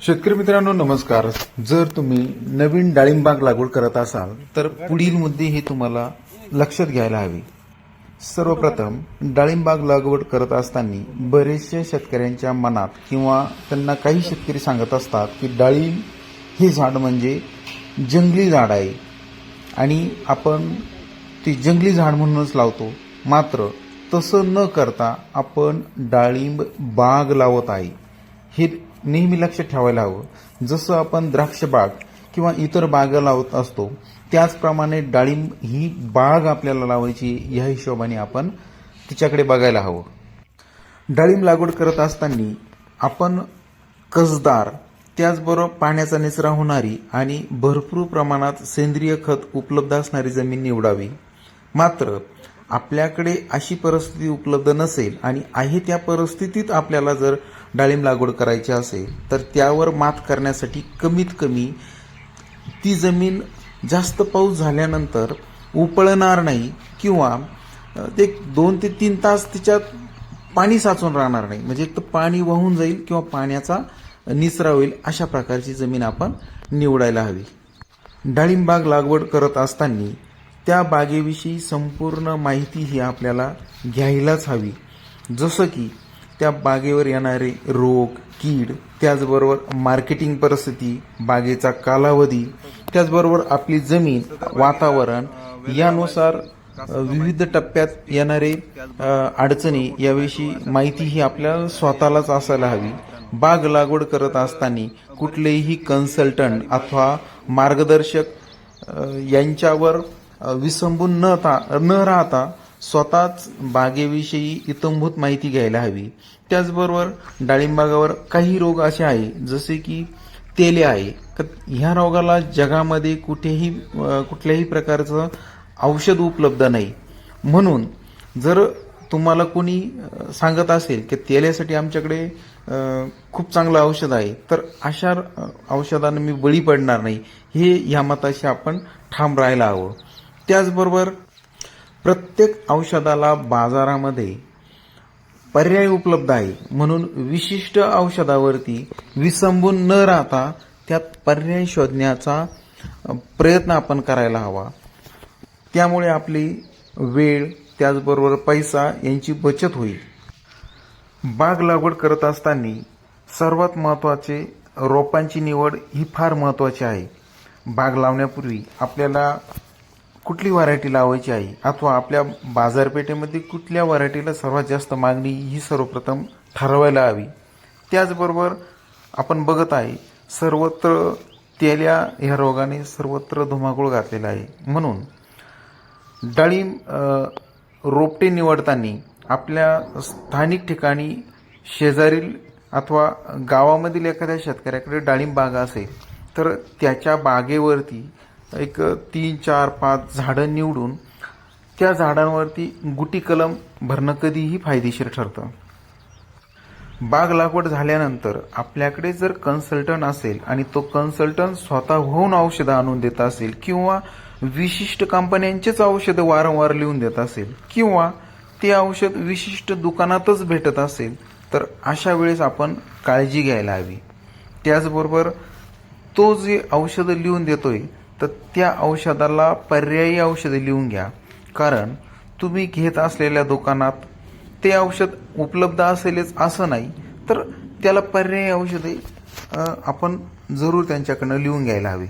शेतकरी मित्रांनो नमस्कार. जर तुम्ही नवीन डाळिंबाग लागवड करत असाल तर पुढील मुद्दे हे तुम्हाला लक्षात घ्यायला हवे. सर्वप्रथम डाळिंबाग लागवड करत असताना बरेचसे शेतकऱ्यांच्या मनात किंवा त्यांना काही शेतकरी सांगत असतात की डाळिंब हे झाड म्हणजे जंगली झाड आहे. आणि आपण ते जंगली झाड म्हणूनच लावतो. मात्र तसं न करता आपण डाळिंब बाग लावत आहे. हे नेहमी लक्ष ठेवायला हवं. जसं आपण द्राक्ष बाग किंवा इतर बागा लावत असतो त्याचप्रमाणे डाळिंब ही बाग आपल्याला लावायची या हिशोबाने आपण तिच्याकडे बघायला हवं. डाळिंब लागवड करत असताना आपण कसदार त्याचबरोबर पाण्याचा निचरा होणारी आणि भरपूर प्रमाणात सेंद्रिय खत उपलब्ध असणारी जमीन निवडावी. मात्र आपल्याकडे अशी परिस्थिती उपलब्ध नसेल आणि आहे त्या परिस्थितीत आपल्याला जर डाळिंब लागवड करायची असेल तर त्यावर मात करण्यासाठी कमीत कमी ती जमीन जास्त पाऊस झाल्यानंतर उपळणार नाही किंवा ते दोन ते तीन तास तिच्यात पाणी साचून राहणार नाही. म्हणजे एक तर पाणी वाहून जाईल किंवा पाण्याचा निचरा होईल अशा प्रकारची जमीन आपण निवडायला हवी. डाळिंबाग लागवड करत असताना त्या बागेविषयी संपूर्ण माहिती ही आपल्याला घ्यायलाच हवी. जसं की त्या बागेवर येणारे रोग कीड त्याचबरोबर मार्केटिंग परिस्थिती बागेचा कालावधी त्याचबरोबर आपली जमीन वातावरण यानुसार विविध टप्प्यात येणारे अडचणी याविषयी माहिती ही आपल्याला स्वतःलाच असायला हवी. बाग लागवड करत असताना कुठलेही कन्सल्टंट अथवा मार्गदर्शक यांच्यावर विसंबून न ता न राहता स्वतःच बागेविषयी इतंभूत माहिती घ्यायला हवी. त्याचबरोबर डाळिंबागावर काही रोग असे आहे जसे की तेले आहे. तर ह्या रोगाला जगामध्ये कुठेही कुठल्याही प्रकारचं औषध उपलब्ध नाही. म्हणून जर तुम्हाला कोणी सांगत असेल की तेल्यासाठी आमच्याकडे खूप चांगलं औषध आहे तर अशा औषधानं मी बळी पडणार नाही. हे या मताशी आपण ठाम राहायला हवं. त्याचबरोबर प्रत्येक औषधाला बाजारामध्ये पर्याय उपलब्ध आहे. म्हणून विशिष्ट औषधावरती विसंबून न राहता त्यात पर्याय शोधण्याचा प्रयत्न आपण करायला हवा. त्यामुळे आपली वेळ त्याचबरोबर पैसा यांची बचत होईल. बाग लागवड करत असताना सर्वात महत्त्वाचे रोपांची निवड ही फार महत्त्वाची आहे. बाग लावण्यापूर्वी आपल्याला कुठली व्हरायटी लावायची आहे? अथवा आपल्या बाजारपेठेमध्ये कुठल्या व्हरायटीला सर्वात जास्त मागणी ही सर्वप्रथम ठरवायला हवी? त्याचबरोबर आपण बघत आहे सर्वत्र तेल्या ह्या रोगाने सर्वत्र धुमाकूळ घातलेला आहे. म्हणून डाळिंब रोपटे निवडताना आपल्या स्थानिक ठिकाणी शेजारील अथवा गावामधील एखाद्या शेतकऱ्याकडे डाळिंब बागा असेल तर त्याच्या बागेवरती एक तीन चार पाच झाडं निवडून त्या झाडांवरती गुटी कलम भरणं कधीही फायदेशीर ठरतं. बाग लागवड झाल्यानंतर आपल्याकडे जर कन्सल्टंट असेल आणि तो कन्सल्टंट स्वतःहून औषधं आणून देत असेल किंवा विशिष्ट कंपन्यांचेच औषधं वारंवार लिहून देत असेल किंवा ते औषध विशिष्ट दुकानातच भेटत असेल तर अशा वेळेस आपण काळजी घ्यायला हवी. त्याचबरोबर तो जे औषधं लिहून देतोय तर त्या औषधाला पर्यायी औषधं लिहून घ्या. कारण तुम्ही घेत असलेल्या दुकानात ते औषध उपलब्ध असेलच असं नाही तर त्याला पर्यायी औषधे आपण जरूर त्यांच्याकडनं लिहून घ्यायला हवी.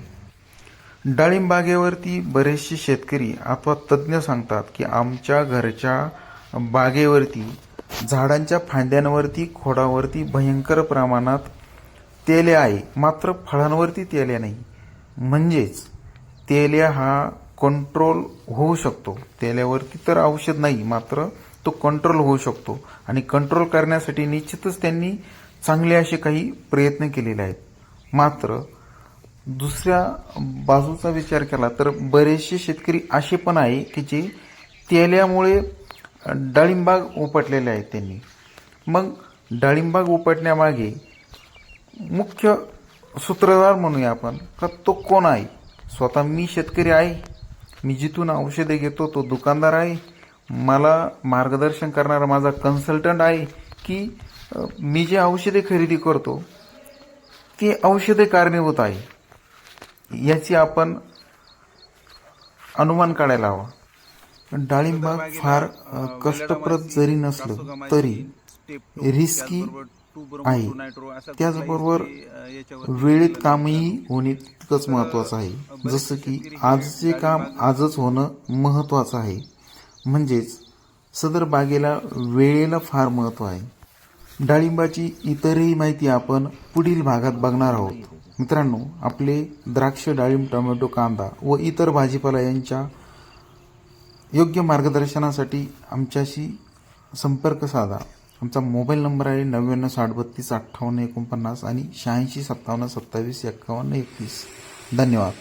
डाळिंबागेवरती बरेचसे शेतकरी अथवा तज्ज्ञ सांगतात की आमच्या घरच्या बागेवरती झाडांच्या फांद्यांवरती खोडावरती भयंकर प्रमाणात तेले आहे. मात्र फळांवरती तेले नाही. म्हणजेच तेल्या हा कंट्रोल होऊ शकतो. तेल्यावरती तर औषध नाही मात्र तो कंट्रोल होऊ शकतो. आणि कंट्रोल करण्यासाठी निश्चितच त्यांनी चांगले असे काही प्रयत्न केलेले आहेत. मात्र दुसऱ्या बाजूचा विचार केला तर बरेचसे शेतकरी असे पण आहे की जे तेल्यामुळे डाळिंबाग उपटलेले आहेत त्यांनी. मग डाळिंबाग उपटण्यामागे मुख्य सूत्रधार म्हणूया आपण का तो कोण आहे? स्वतः मी शेतकरी आहे. मी जिथून औषधे घेतो तो दुकानदार आहे. मला मार्गदर्शन करणारा माझा कन्सल्टंट आहे की मी जे औषधे खरेदी करतो ती औषधे कारणीभूत आहे. याची आपण अनुमान काढायला हवा. डाळिंबा फार कष्टप्रद जरी नसलं तरी रिस्की आहे. त्याचबरोबर वेळेत कामही होणे तितकंच महत्वाचं आहे. जसं की आजचे काम आजच होणं महत्वाचं आहे. म्हणजेच सदर बागेला वेळेला फार महत्त्व आहे. डाळिंबाची इतरही माहिती आपण पुढील भागात बघणार आहोत. मित्रांनो आपले द्राक्ष डाळिंब टोमॅटो कांदा व इतर भाजीपाला यांच्या योग्य मार्गदर्शनासाठी आमच्याशी संपर्क साधा. आमचा मोबाईल नंबर आहे नव्याण्णव साठ बत्तीस अठ्ठावन्न एकोणपन्नास आणि शहाऐंशी सत्तावन्न सत्तावीस एक्कावन्न एकतीस. धन्यवाद.